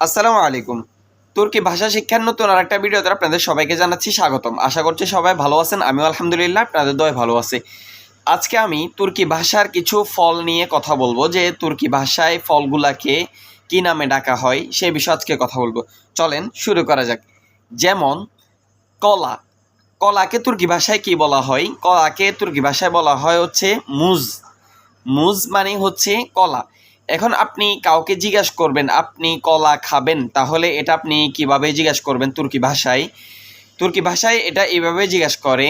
আসসালামু আলাইকুম। তুর্কি ভাষা শিক্ষার নতুন আর একটা ভিডিওতে আপনাদের সবাইকে জানাচ্ছি স্বাগতম। আশা করছি সবাই ভালো আছেন, আমিও আলহামদুলিল্লাহ, আপনাদের দয় ভালো আছে। আজকে আমি তুর্কি ভাষার কিছু ফল নিয়ে কথা বলব, যে তুর্কি ভাষায় ফলগুলাকে কি নামে ডাকা হয় সেই বিষয়ে আজকে কথা বলব। চলেন শুরু করা যাক। যেমন, কলা। কলাকে তুর্কি ভাষায় কি বলা হয়? কলাকে তুর্কি ভাষায় বলা হয় হচ্ছে মুজ। মুজ মানে হচ্ছে কলা। এখন আপনি কাউকে জিজ্ঞাসা করবেন, আপনি কলা খাবেন, তাহলে এটা আপনি কীভাবে জিজ্ঞাসা করবেন তুর্কি ভাষায়? তুর্কি ভাষায় এটা এইভাবে জিজ্ঞাসা করে,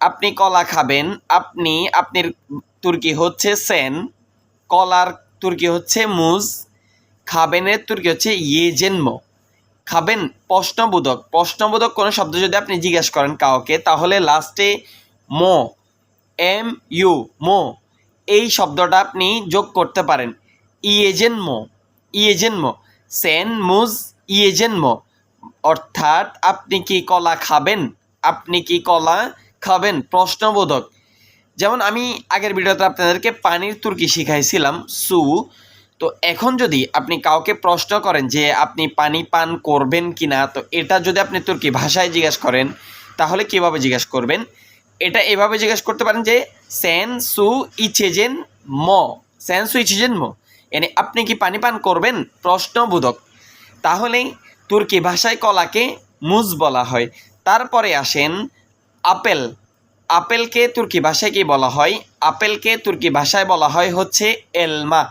আপনি কলা খাবেন, আপনি, আপনার তুর্কি হচ্ছে সেন, কলার তুর্কি হচ্ছে মুজ খাবেনের তুর্কি হচ্ছে ইয়ে জেন্ম। খাবেন, প্রশ্নবোধক প্রশ্নবোধক কোনো শব্দ যদি আপনি জিজ্ঞাসা করেন কাউকে, তাহলে লাস্টে মো, এম, ইউ, মো এই শব্দটা আপনি যোগ করতে পারেন। ইয়েজেনমো ইয়েজেনমো সেন মুজ ইয়েজেনমো। অর্থাৎ আপনি কি কলা খাবেন? আপনি কি কলা খাবেন? প্রশ্নবোধক। যেমন আমি আগের ভিডিওতে আপনাদেরকে পানির তুর্কি শিখাইছিলাম, সু। তো এখন যদি আপনি কাউকে প্রশ্ন করেন যে আপনি পানি পান করবেন কি না তো এটা যদি আপনি তুর্কি ভাষায় জিজ্ঞেস করেন, তাহলে কীভাবে জিজ্ঞেস করবেন? এটা এভাবে জিজ্ঞেস করতে পারেন যে, সেন সু ইচেজেন ম। সেন সু ইচেজেন ম? এনে আপনি কি পানি পান করবেন? প্রশ্নবোধক। তাহলে তুর্কি ভাষায় কলাকে মুজ বলা হয়। তারপরে আসেন আপেল। আপেলকে তুর্কি ভাষায় কি বলা হয়? আপেলকে তুর্কি ভাষায় বলা হয় হচ্ছে এলমা।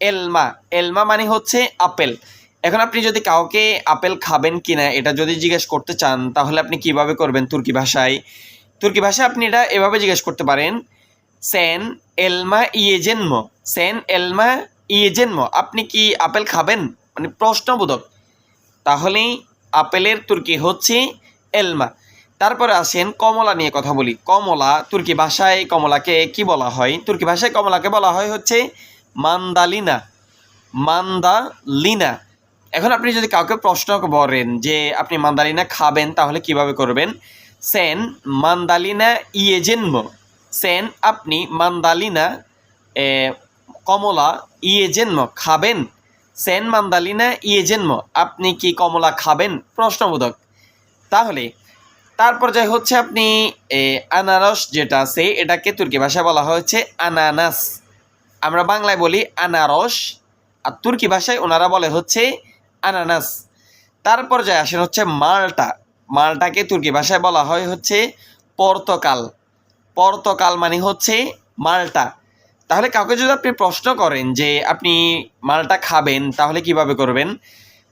এলমা। এলমা মানে হচ্ছে আপেল। এখন আপনি যদি কাউকে আপেল খাবেন কিনা, এটা যদি জিজ্ঞেস করতে চান, তাহলে আপনি কীভাবে করবেন তুর্কি ভাষায়? তুর্কি ভাষায় আপনি এটা এভাবে জিজ্ঞেস করতে পারেন, সেন এলমা ইয়েজেনম সেন এলমা ইয়েজেনম আপনি কি আপেল খাবেন? মানে প্রশ্নবোধক। তাহলেই আপেলের তুর্কি হচ্ছে এলমা। তারপরে আসেন কমলা নিয়ে কথা বলি। কমলা তুর্কি ভাষায় কমলাকে কি বলা হয়? তুর্কি ভাষায় কমলাকে বলা হয় হচ্ছে মান্দালিনা। মান্দালিনা। এখন আপনি যদি কাউকে প্রশ্ন করেন যে আপনি মান্দালিনা খাবেন, তাহলে কীভাবে করবেন? সেন মান্দালিনা ইয়েজেন্ম। সেন আপনি মান্দালিনা কমলা ইয়েজেন্ম খাবেন। সেন মান্দালিনা ইয়েজেন্ম, আপনি কি কমলা খাবেন? প্রশ্নবোধক। তাহলে তারপর যাই হচ্ছে আপনি আনারস যেটা আছে, এটাকে তুর্কি ভাষায় বলা হচ্ছে আনানাস। আমরা বাংলায় বলি আনারস, আর তুর্কি ভাষায় ওনারা বলে হচ্ছে আনানাস। তারপর যায় আসেন হচ্ছে মালটা। মালটাকে তুর্কি ভাষায় বলা হয় হচ্ছে পর্তকাল। পর্তকাল মানে হচ্ছে মালটা। তাহলে কাউকে যদি আপনি প্রশ্ন করেন যে আপনি মালটা খাবেন, তাহলে কীভাবে করবেন?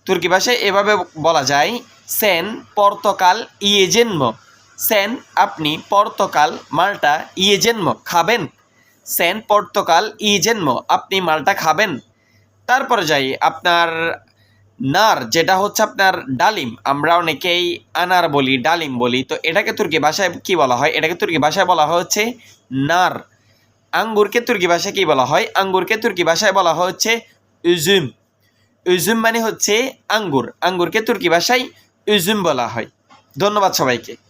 তুর্কি ভাষায় এভাবে বলা যায়, সেন পর্তকাল ইয়ে জন্ম। সেন আপনি পর্তকাল মালটা ইয়ে জন্ম। খাবেন? সেন পর্তকাল ই জন্ম। আপনি মালটা খাবেন? তারপরে যাই, আপনার নার, যেটা হচ্ছে আপনার ডালিম। আমরা অনেকেই আনার বলি, ডালিম বলি। তো এটাকে তুর্কি ভাষায় কি বলা হয়? এটাকে তুর্কি ভাষায় বলা হচ্ছে নার। আঙ্গুরকে তুর্কি ভাষায় কি বলা হয়? আঙ্গুরকে তুর্কি ভাষায় বলা হচ্ছে উজুম। উজুম মানে হচ্ছে আঙ্গুর। আঙ্গুরকে তুর্কি ভাষায় উজুম বলা হয়। ধন্যবাদ সবাইকে।